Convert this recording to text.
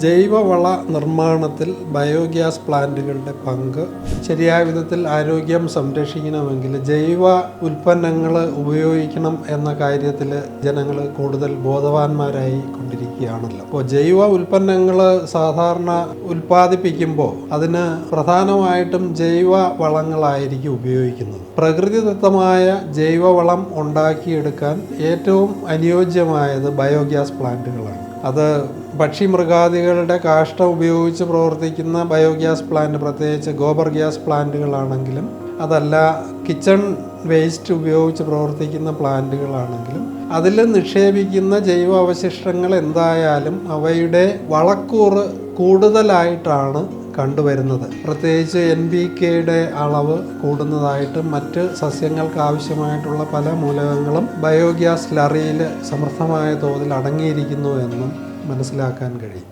ജൈവവള നിർമ്മാണത്തിൽ ബയോഗ്യാസ് പ്ലാന്റുകളുടെ പങ്ക് ശരിയായ വിധത്തിൽ ആരോഗ്യം സംരക്ഷിക്കണമെങ്കിൽ ജൈവ ഉൽപ്പന്നങ്ങൾ ഉപയോഗിക്കണം എന്ന കാര്യത്തിൽ ജനങ്ങൾ കൂടുതൽ ബോധവാന്മാരായി കൊണ്ടിരിക്കുകയാണല്ലോ. അപ്പോൾ ജൈവ ഉൽപ്പന്നങ്ങൾ സാധാരണ ഉൽപ്പാദിപ്പിക്കുമ്പോൾ അതിന് പ്രധാനമായിട്ടും ജൈവ വളങ്ങളായിരിക്കും ഉപയോഗിക്കുന്നത്. പ്രകൃതിദത്തമായ ജൈവവളം ഉണ്ടാക്കിയെടുക്കാൻ ഏറ്റവും അനുയോജ്യമായത് ബയോഗ്യാസ് പ്ലാന്റുകളാണ്. അത് പക്ഷി മൃഗാദികളുടെ കാഷ്ടം ഉപയോഗിച്ച് പ്രവർത്തിക്കുന്ന ബയോഗ്യാസ് പ്ലാന്റ് പ്രത്യേകിച്ച് ഗോബർ ഗ്യാസ് പ്ലാന്റുകളാണെങ്കിലും അതല്ല കിച്ചൺ വേസ്റ്റ് ഉപയോഗിച്ച് പ്രവർത്തിക്കുന്ന പ്ലാന്റുകളാണെങ്കിലും അതിൽ നിക്ഷേപിക്കുന്ന ജൈവ അവശിഷ്ടങ്ങൾ എന്തായാലും അവയുടെ വളക്കൂറ് കൂടുതലായിട്ടാണ് കണ്ടുവരുന്നത്. പ്രത്യേകിച്ച് എൻ ബി കെയുടെ അളവ് കൂടുന്നതായിട്ടും മറ്റ് സസ്യങ്ങൾക്ക് ആവശ്യമായിട്ടുള്ള പല മൂലകങ്ങളും ബയോഗ്യാസ് ലറിയിൽ സമൃദ്ധമായ തോതിൽ അടങ്ങിയിരിക്കുന്നു എന്നും മനസ്സിലാക്കാൻ കഴിയും.